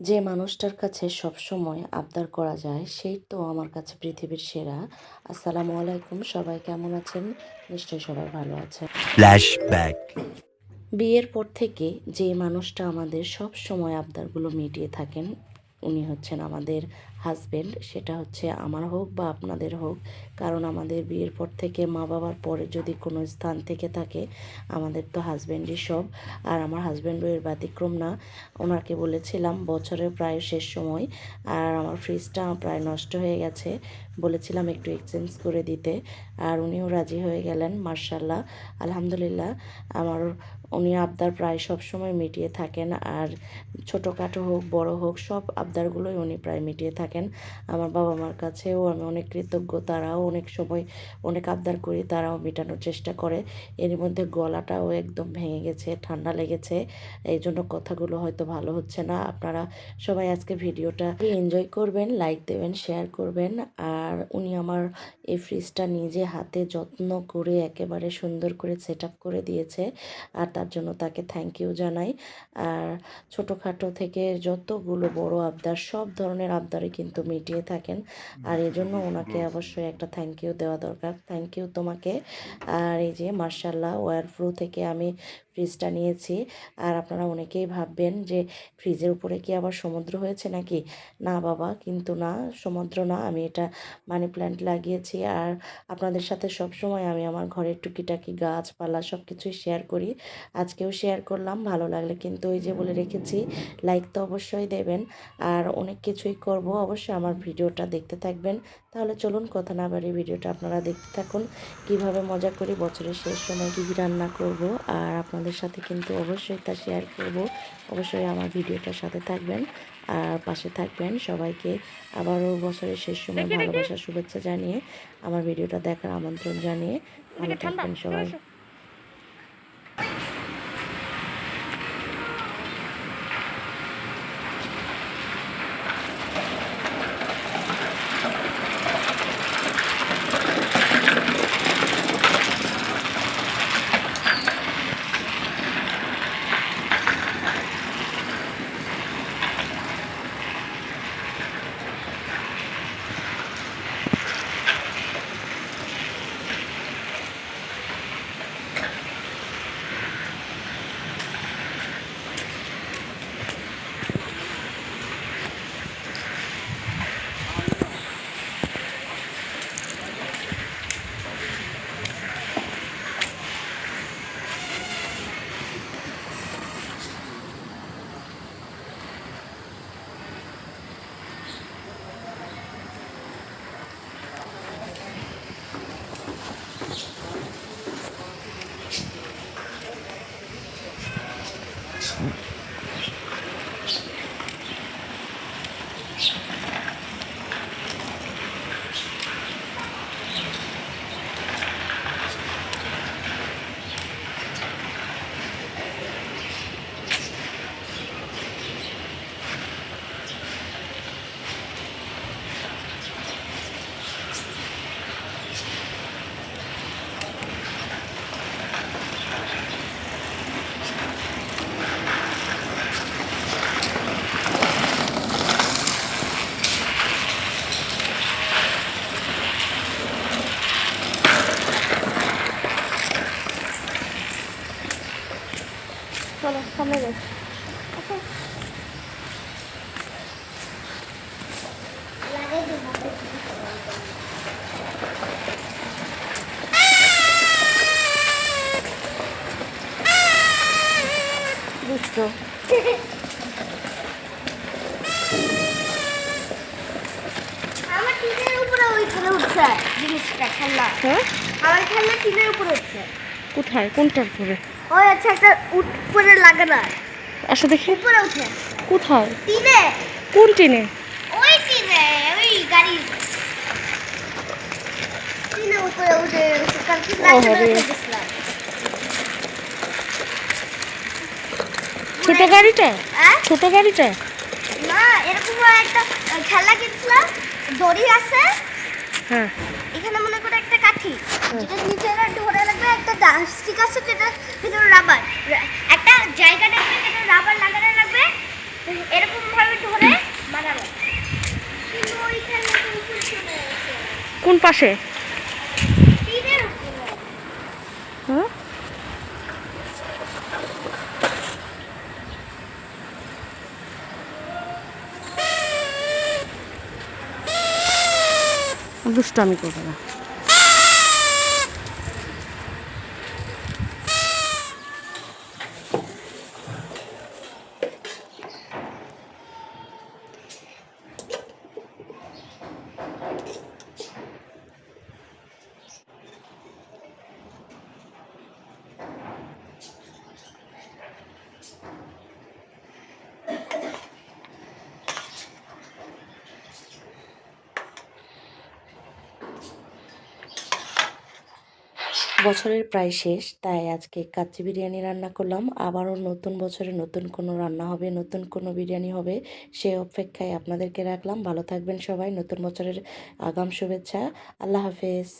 যে মানুষটার কাছে সবসময় আবদার করা যায় সেই তো আমার কাছে পৃথিবীর সেরা। আসসালামু আলাইকুম সবাই কেমন আছেন? নিশ্চয়ই সবাই ভালো আছেন। ফ্ল্যাশব্যাক বিয়ের পর থেকে যে মানুষটা আমাদের সব সময় আবদারগুলো মিটিয়ে থাকেন উনি হচ্ছেন আমাদের হাজবেন্ড সেটা হচ্ছে আমার হোক বা আপনাদের হোক। কারণ আমাদের বিয়ের পর থেকে মা বাবার পরে যদি কোনো স্থান থেকে থাকে, আমাদের তো হাজব্যান্ডই সব। আর আমার হাজব্যান্ডও এর ব্যতিক্রম না। ওনাকে বলেছিলাম, বছরের প্রায় শেষ সময়, আর আমার ফ্রিজটা প্রায় নষ্ট হয়ে গেছে। বলেছিলাম একটু এক্সচেঞ্জ করে দিতে। আর উনিও রাজি হয়ে গেলেন মার্শাল্লাহ আলহামদুলিল্লাহ। আমার উনি আবদার প্রায় সব সময় মিটিয়ে থাকেন আর ছোটোখাটো হোক, বড় হোক, সব আবদারগুলোই উনি প্রায় মিটিয়ে থাকেন। আমার বাবা মার কাছেও আমি অনেক কৃতজ্ঞ, তারাও অনেক সময় অনেক আবদার করি, তারাও মেটানোর চেষ্টা করে। এর মধ্যে গলাটাও একদম ভেঙে গেছে, ঠান্ডা লেগেছে এই জন্য কথাগুলো হয়তো ভালো হচ্ছে না। আপনারা সবাই আজকে ভিডিওটা এনজয় করবেন লাইক দেবেন শেয়ার করবেন। আর উনি আমার এই ফ্রিজটা নিজে হাতে যত্ন করে একেবারে সুন্দর করে সেট করে দিয়েছে। আর তার জন্য তাকে থ্যাংক ইউ জানাই। আর ছোটোখাটো থেকে যতগুলো বড় আবদার, সব ধরনের আবদারই কিন্তু মিটিয়ে থাকেন। আর এই জন্য ওনাকে অবশ্যই একটা থ্যাংক ইউ দেওয়া দরকার। থ্যাংক ইউ তোমাকে। আর এই যে মার্শাল্লাহ ওয়ার ফ্রু থেকে আমি ফ্রিজটা নিয়েছি। আর আপনারা অনেকেই ভাববেন যে, ফ্রিজের উপরে কি আবার সমুদ্র হয়েছে নাকি? না বাবা, কিন্তু না, সমুদ্র না। আমি এটা মানি প্ল্যান্ট লাগিয়েছি। আর আপনাদের সাথে সব সময় আমি আমার ঘরের টুকিটাকি গাছপালা সব কিছুই শেয়ার করি। আজকেও শেয়ার করলাম ভালো লাগলে কিন্তু ওই যে বলে রেখেছি লাইক তো অবশ্যই দেবেন। আর অনেক কিছুই করব অবশ্যই আমার ভিডিওটা দেখতে থাকবেন। তাহলে চলুন কথা না বাড়ি ভিডিওটা আপনারা দেখতে থাকুন কীভাবে মজা করি বছরের শেষ সময় কী কী রান্না করব আর আপনাদের সাথে কিন্তু অবশ্যই তা শেয়ার করব। অবশ্যই আমার ভিডিওটার সাথে থাকবেন আর পাশে থাকবেন সবাইকে। আবারও বছরের শেষ সময় ভালোবাসা শুভেচ্ছা জানিয়ে আমার ভিডিওটা দেখার আমন্ত্রণ জানিয়ে ভালো থাকবেন সবাই। সামনে যাই দুষ্ট আমার টিনের উপরে ওই করে উঠছে জিনিসটা খেলনা। হ্যাঁ? আমার খেলনা টিনের উপরে উঠছে কোথায়? কোনটার পরে ওই হচ্ছে একটা উপরে লাগে না। আসো দেখি। উপরে উঠে। কোথায়? টিনে। কোন টিনে? ওই টিনে ওই গাড়ি। টিনের উপরে উঠে কালকে হবে। ছোট গাড়িটা? হ্যাঁ? ছোট গাড়িটা? না এরকম একটা খেলনা কিনছিলাম দড়ি আছে। হ্যাঁ। এখানে মনে করে একটা কাঠি যেটা নিচে ধরে রাখবে একটা স্টিক আছে যেটা ভিতরে রাবার একটা জায়গা যেটা রাবার লাগানো রাখবে এরকম ভাবে ধরে মারানো কিন্তু ওইখানে তো উপর চলে গেছে কোন পাশে? হ্যাঁ? দুষ্টামি করবে না। বছরের প্রায় শেষ, তাই আজকে কাচ্চি বিরিয়ানি রান্না করলাম। আবারও নতুন বছরে নতুন কোনো রান্না হবে, নতুন কোনো বিরিয়ানি হবে, সে অপেক্ষায় আপনাদেরকে রাখলাম। ভালো থাকবেন সবাই, নতুন বছরের আগাম শুভেচ্ছা। আল্লাহ হাফেজ।